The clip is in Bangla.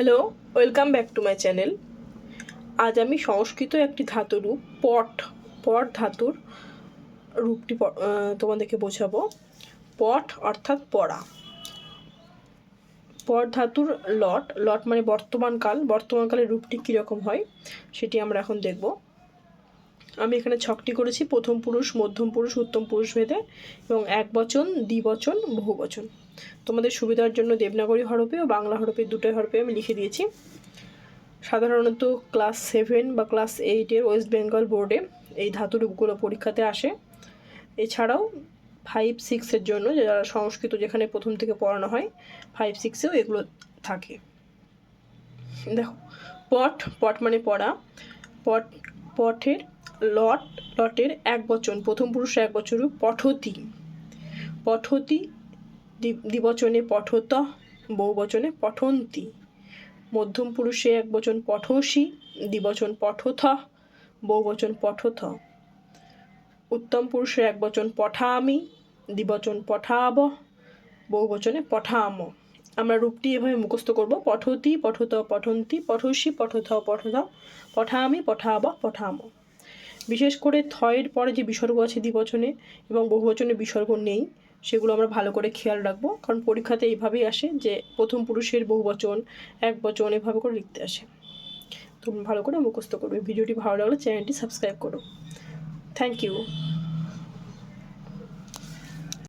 Hello welcome back to my channel আজ আমি সংস্কৃত একটি ধাতুরূপ পট পট ধাতুর রূপটি তোমাদেরকে বোঝাবো। পট অর্থাৎ পড়া। পট ধাতুর লট লট মানে বর্তমানকাল বর্তমানকালের রূপটি কীরকম হয়, সেটি আমরা এখন দেখব। আমি এখানে ছকটি করেছি, প্রথম পুরুষ, মধ্যম পুরুষ, উত্তম পুরুষ ভেদে, এবং এক বচন, দ্বিবচন, বহু বচন। তোমাদের সুবিধার জন্য দেবনাগরী হরফে ও বাংলা হরফে দুটোই হরফে আমি লিখে দিয়েছি। সাধারণত ক্লাস সেভেন বা ক্লাস এইটের ওয়েস্ট বেঙ্গল বোর্ডে এই ধাতুরূপগুলো পরীক্ষাতে আসে। এছাড়াও ফাইভ সিক্সের জন্য যারা সংস্কৃত যেখানে প্রথম থেকে পড়ানো হয় ফাইভ সিক্সেও এগুলো থাকে। দেখো, পট পট মানে পড়া। পট, পটের লট, লটের এক বচন, প্রথম পুরুষ এক বচন পঠতি। পঠতি দ্বি- দ্বিবচনে পঠত, বহুবচনে পঠন্তি। মধ্যম পুরুষে এক বচন পঠসি, দ্বিবচন পঠথ, বহুবচন পঠথ। উত্তম পুরুষের এক বচন পঠামি, দ্বিবচন পঠাব, বহুবচনে পঠাম। আমরা রূপটি এভাবে মুখস্থ করব, পঠতি, পঠত, পঠন্তি, পঠসি, পঠথ পঠথ পঠামি, পঠাব, পঠাম। বিশেষ করে থয়ের পরে যে বিসর্গ আছে দ্বিবচনে এবং বহুবচনে বিসর্গ নেই, সেগুলো আমরা ভালো করে খেয়াল রাখব। কারণ পরীক্ষাতে এইভাবেই আসে যে প্রথম পুরুষের বহুবচন, এক বচন এভাবে করে লিখতে আসে। তুমি ভালো করে মুখস্থ করবে। ভিডিওটি ভালো লাগলে চ্যানেলটি সাবস্ক্রাইব করো। Thank you.